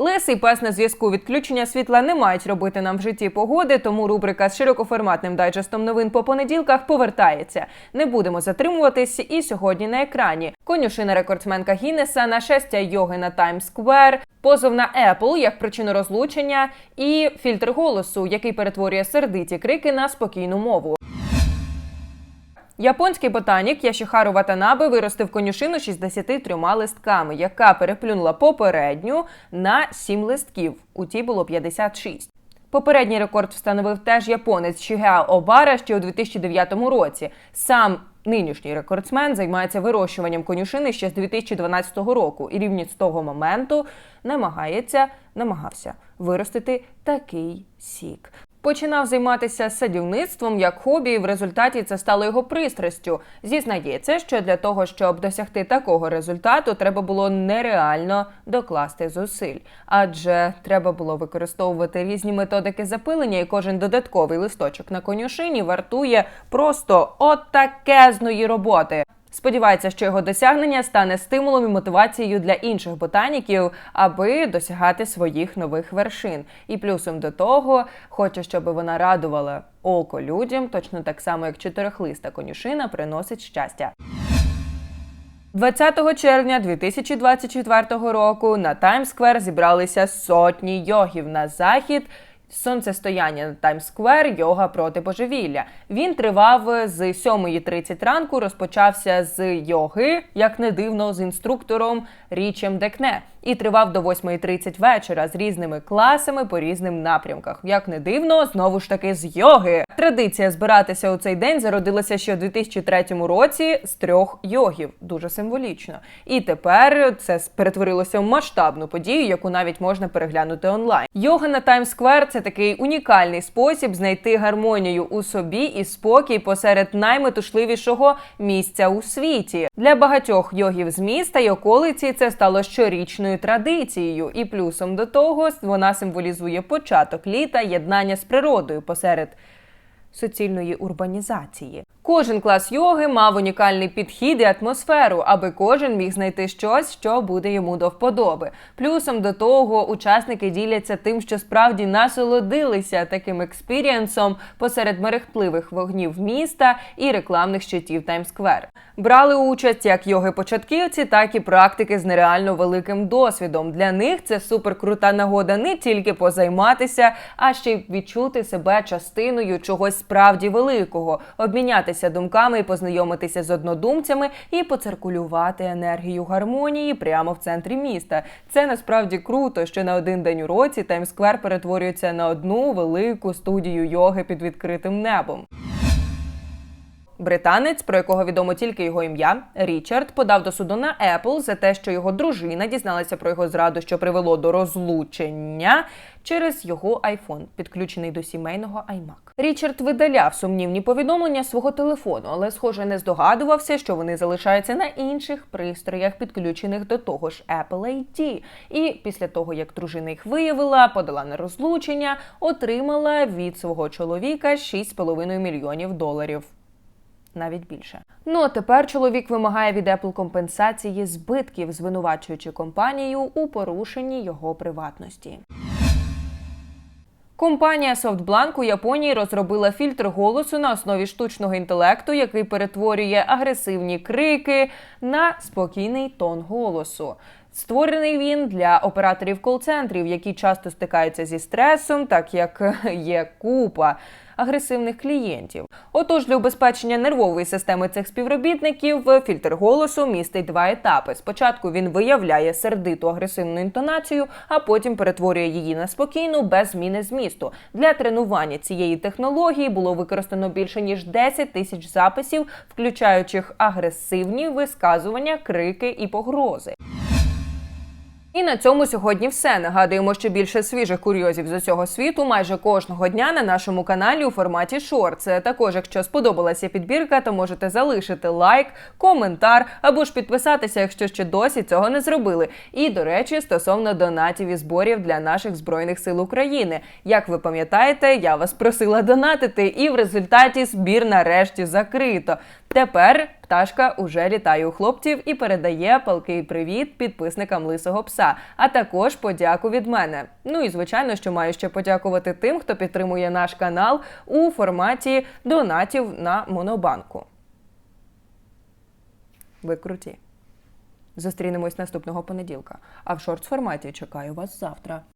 Лисий пес на зв'язку відключення світла не мають робити нам в житті погоди, тому рубрика з широкоформатним дайджестом новин по понеділках повертається. Не будемо затримуватись і сьогодні на екрані. Конюшина рекордсменка Гіннеса, нашестя йоги на Таймс-сквер, позов на Apple як причину розлучення і фільтр голосу, який перетворює сердиті крики на спокійну мову. Японський ботанік Яшихару Ватанабе виростив конюшину 63 листками, яка переплюнула попередню на 7 листків. У тій було 56. Попередній рекорд встановив теж японець Шігеа Обара ще у 2009 році. Сам нинішній рекордсмен займається вирощуванням конюшини ще з 2012 року і рівні з того моменту намагається намагався виростити такий сік. Починав займатися садівництвом як хобі, і в результаті це стало його пристрастю. Зізнається, що для того, щоб досягти такого результату, треба було нереально докласти зусиль, адже треба було використовувати різні методики запилення, і кожен додатковий листочок на конюшині вартує просто отакезної роботи. Сподівається, що його досягнення стане стимулом і мотивацією для інших ботаніків, аби досягати своїх нових вершин. І плюсом до того, хоче, щоб вона радувала око людям, точно так само, як чотирихлиста конюшина приносить щастя. 20 червня 2024 року на Таймс-сквер зібралися сотні йогів на захід. Сонцестояння на Таймс-сквер йога проти божевілля. Він тривав з 7.30 ранку. Розпочався з йоги, як не дивно, з інструктором Річем Декне, і тривав до 8.30 вечора з різними класами по різним напрямках. Як не дивно, знову ж таки з йоги. Традиція збиратися у цей день зародилася ще у 2003 році з трьох йогів. Дуже символічно. І тепер це перетворилося в масштабну подію, яку навіть можна переглянути онлайн. Йога на Таймс-сквер – це такий унікальний спосіб знайти гармонію у собі і спокій посеред найметушливішого місця у світі. Для багатьох йогів з міста й околиці це стало щорічною традицією, і плюсом до того вона символізує початок літа, єднання з природою посеред суцільної урбанізації. Кожен клас йоги мав унікальний підхід і атмосферу, аби кожен міг знайти щось, що буде йому до вподоби. Плюсом до того учасники діляться тим, що справді насолодилися таким експірієнсом посеред мерехтливих вогнів міста і рекламних щитів Таймсквер. Брали участь як йоги-початківці, так і практики з нереально великим досвідом. Для них це суперкрута нагода не тільки позайматися, а ще й відчути себе частиною чогось справді великого, обмінятися думками і познайомитися з однодумцями і поциркулювати енергію гармонії прямо в центрі міста. Це насправді круто, що на один день у році Таймсквер перетворюється на одну велику студію йоги під відкритим небом. Британець, про якого відомо тільки його ім'я, Річард, подав до суду на Apple за те, що його дружина дізналася про його зраду, що привело до розлучення через його iPhone, підключений до сімейного iMac. Річард видаляв сумнівні повідомлення свого телефону, але, схоже, не здогадувався, що вони залишаються на інших пристроях, підключених до того ж Apple ID. І після того, як дружина їх виявила, подала на розлучення, отримала від свого чоловіка 6,5 мільйонів доларів навіть більше. Ну а тепер чоловік вимагає від Apple компенсації збитків, звинувачуючи компанію у порушенні його приватності. Компанія SoftBank у Японії розробила фільтр голосу на основі штучного інтелекту, який перетворює агресивні крики на спокійний тон голосу. Створений він для операторів кол-центрів, які часто стикаються зі стресом, так як є купа агресивних клієнтів. Отож, для убезпечення нервової системи цих співробітників фільтр голосу містить два етапи. Спочатку він виявляє сердиту агресивну інтонацію, а потім перетворює її на спокійну без зміни змісту. Для тренування цієї технології було використано більше ніж 10 тисяч записів, включаючих агресивні висказування, крики і погрози. І на цьому сьогодні все. Нагадуємо, що більше свіжих курйозів з усього світу майже кожного дня на нашому каналі у форматі шорт. Це також, якщо сподобалася підбірка, то можете залишити лайк, коментар або ж підписатися, якщо ще досі цього не зробили. І до речі, стосовно донатів і зборів для наших збройних сил України. Як ви пам'ятаєте, я вас просила донатити, і в результаті збір нарешті закрито. Тепер Пташка уже літає у хлопців і передає палкий привіт підписникам лисого пса, а також подяку від мене. Ну і звичайно, що маю ще подякувати тим, хто підтримує наш канал у форматі донатів на монобанку. Ви круті. Зустрінемось наступного понеділка. А в шортс форматі чекаю вас завтра.